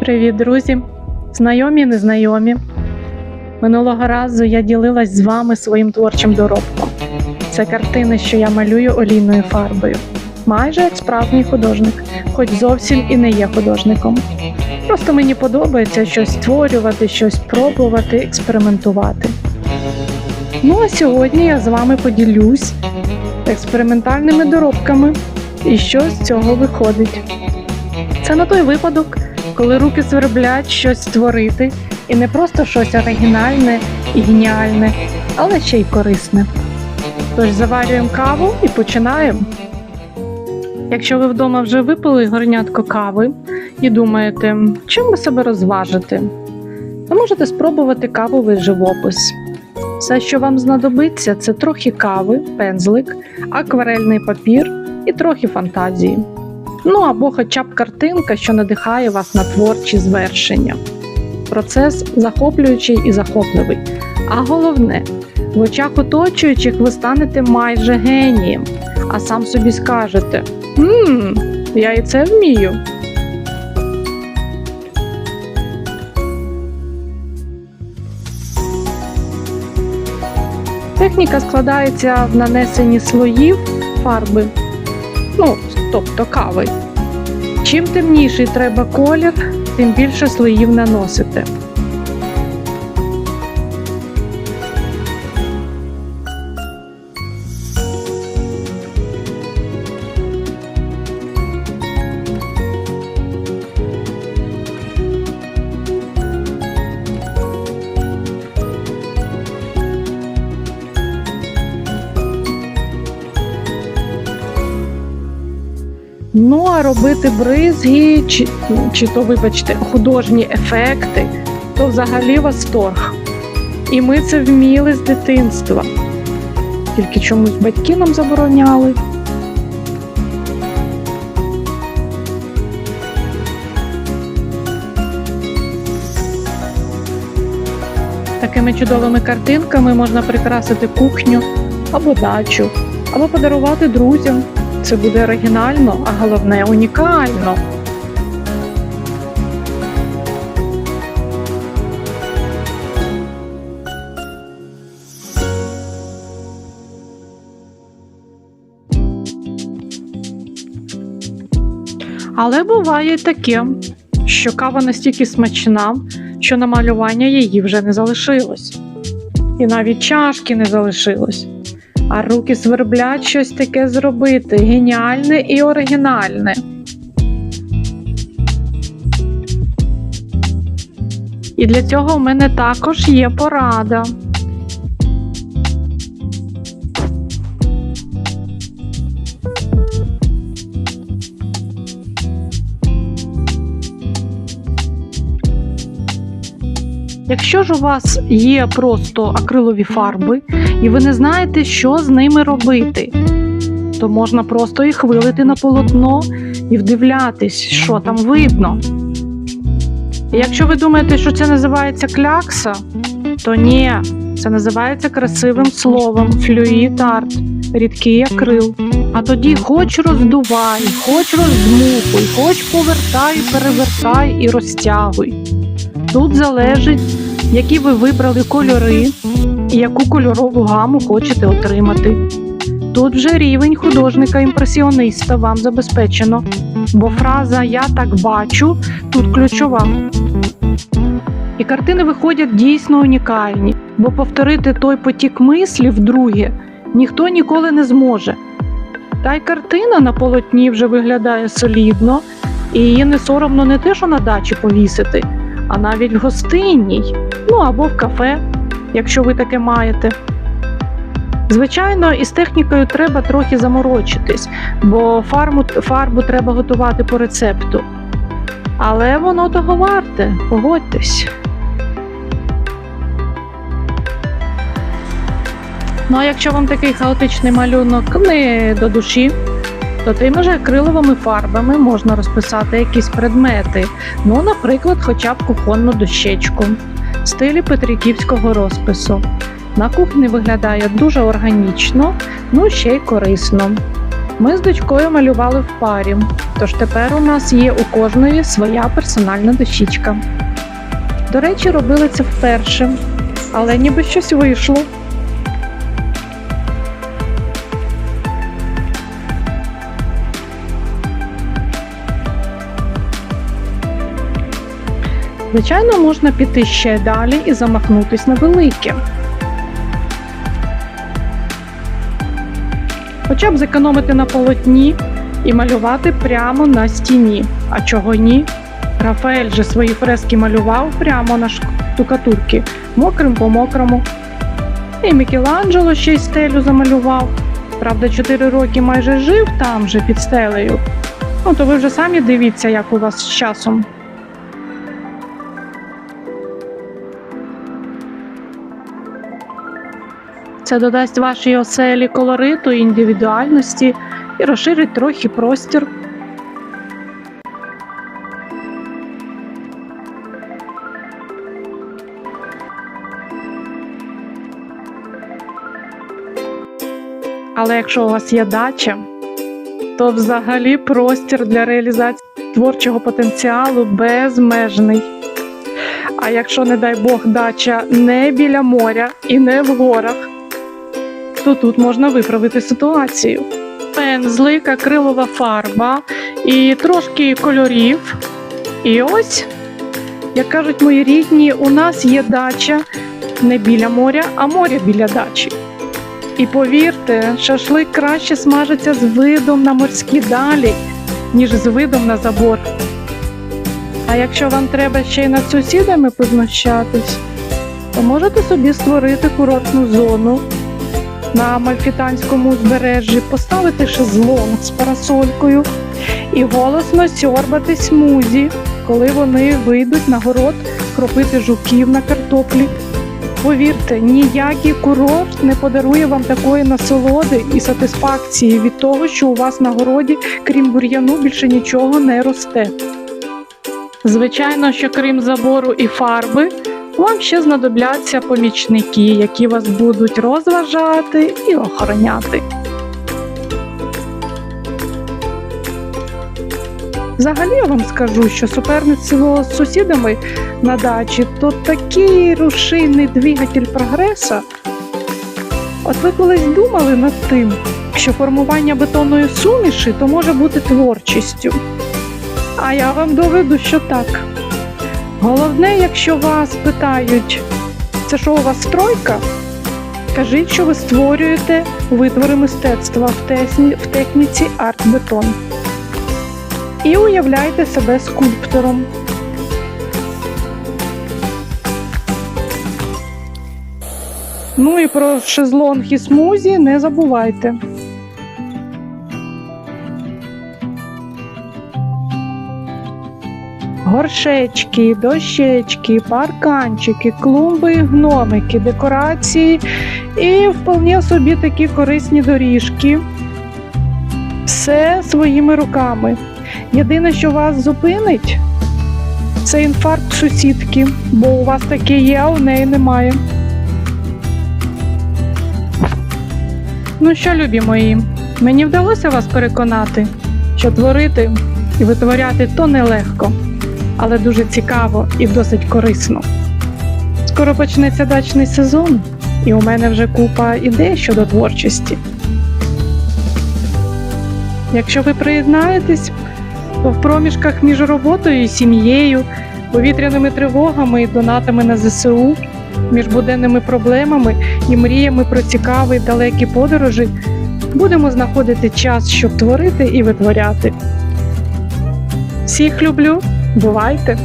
Привіт, друзі! Знайомі, незнайомі. Минулого разу я ділилась з вами своїм творчим доробком. Це картини, що я малюю олійною фарбою. Майже як справжній художник, хоч зовсім і не є художником. Просто мені подобається щось створювати, щось пробувати, експериментувати. Ну а сьогодні я з вами поділюсь експериментальними доробками і що з цього виходить. Це на той випадок, коли руки сверблять щось створити, і не просто щось оригінальне і геніальне, але ще й корисне. Тож заварюємо каву і починаємо. Якщо ви вдома вже випили горнятко кави і думаєте, чим би себе розважити, ви можете спробувати кавовий живопис. Все, що вам знадобиться, це трохи кави, пензлик, акварельний папір і трохи фантазії. Ну або хоча б картинка, що надихає вас на творчі звершення. Процес захоплюючий і захопливий. А головне, в очах оточуючих ви станете майже генієм, а сам собі скажете: Мм, я і це вмію. Техніка складається в нанесенні слоїв фарби, ну, тобто кави. Чим темніший треба колір, тим більше слоїв наносите. Ну, а робити бризги, чи, чи то, вибачте, художні ефекти, то взагалі восторг. І ми це вміли з дитинства. Тільки чомусь батьки нам забороняли. Такими чудовими картинками можна прикрасити кухню або дачу, або подарувати друзям. Це буде оригінально, а головне унікально. Але буває таке, що кава настільки смачна, що на малювання її вже не залишилось. І навіть чашки не залишилось. А руки сверблять щось таке зробити геніальне і оригінальне. І для цього в мене також є порада. Якщо ж у вас є просто акрилові фарби, і ви не знаєте, що з ними робити, то можна просто їх вилити на полотно і вдивлятись, що там видно. І якщо ви думаєте, що це називається клякса, то ні, це називається красивим словом флюїд арт, рідкий акрил. А тоді хоч роздувай, хоч роздмухуй, хоч повертай, перевертай і розтягуй. Тут залежить, які ви вибрали кольори і яку кольорову гаму хочете отримати. Тут вже рівень художника-імпресіониста вам забезпечено, бо фраза Я так бачу тут ключова. І картини виходять дійсно унікальні, бо повторити той потік мислі вдруге ніхто ніколи не зможе. Та й картина на полотні вже виглядає солідно, і її не соромно не те, що на дачі повісити, а навіть в гостинній, ну або в кафе, якщо ви таке маєте. Звичайно, із технікою треба трохи заморочитись, бо фарбу, фарбу треба готувати по рецепту. Але воно того варте, погодьтесь. Ну а якщо вам такий хаотичний малюнок не до душі, то тими ж акриловими фарбами можна розписати якісь предмети, ну, наприклад, хоча б кухонну дощечку в стилі петриківського розпису. На кухні виглядає дуже органічно, ну ще й корисно. Ми з дочкою малювали в парі, тож тепер у нас є у кожної своя персональна дощічка. До речі, робили це вперше, але ніби щось вийшло. Звичайно, можна піти ще далі і замахнутись на велике. Хоча б зекономити на полотні і малювати прямо на стіні. А чого ні? Рафаель же свої фрески малював прямо на штукатурки, мокрим по мокрому. І Мікеланджело ще й стелю замалював. Правда, 4 роки майже жив там же під стелею. Ну, то ви вже самі дивіться, як у вас з часом. Це додасть вашій оселі колориту індивідуальності і розширить трохи простір. Але якщо у вас є дача, то взагалі простір для реалізації творчого потенціалу безмежний. А якщо, не дай Бог, дача не біля моря і не в горах, то тут можна виправити ситуацію. Пензлик, акрилова фарба і трошки кольорів. І ось, як кажуть мої рідні, у нас є дача не біля моря, а моря біля дачі. І повірте, шашлик краще смажиться з видом на морські далі, ніж з видом на забор. А якщо вам треба ще й над сусідами познущатись, то можете собі створити курортну зону на Амальфітанському узбережжі, поставити шезлонг з парасолькою і голосно сьорбати смузі, коли вони вийдуть на город кропити жуків на картоплі. Повірте, ніякий курорт не подарує вам такої насолоди і сатисфакції від того, що у вас на городі, крім бур'яну, більше нічого не росте. Звичайно, що крім забору і фарби, вам ще знадобляться помічники, які вас будуть розважати і охороняти. Взагалі я вам скажу, що суперництво з сусідами на дачі то такий рушійний двигатель прогреса. От ви колись думали над тим, що формування бетонної суміші то може бути творчістю. А я вам доведу, що так. Головне, якщо вас питають, це що у вас стройка? Кажіть, що ви створюєте витвори мистецтва в, техніці арт-бетон. І уявляйте себе скульптором. Ну і про шезлонг і смузі не забувайте. Горшечки, дощечки, парканчики, клумби, гномики, декорації і вполне собі такі корисні доріжки. Все своїми руками. Єдине, що вас зупинить, це інфаркт сусідки, бо у вас таке є, а у неї немає. Ну що, любі мої, мені вдалося вас переконати, що творити і витворяти то нелегко, але дуже цікаво і досить корисно. Скоро почнеться дачний сезон, і у мене вже купа ідей щодо творчості. Якщо ви приєднаєтесь, то в проміжках між роботою і сім'єю, повітряними тривогами і донатами на ЗСУ, між буденними проблемами і мріями про цікаві далекі подорожі будемо знаходити час, щоб творити і витворяти. Всіх люблю, бувайте!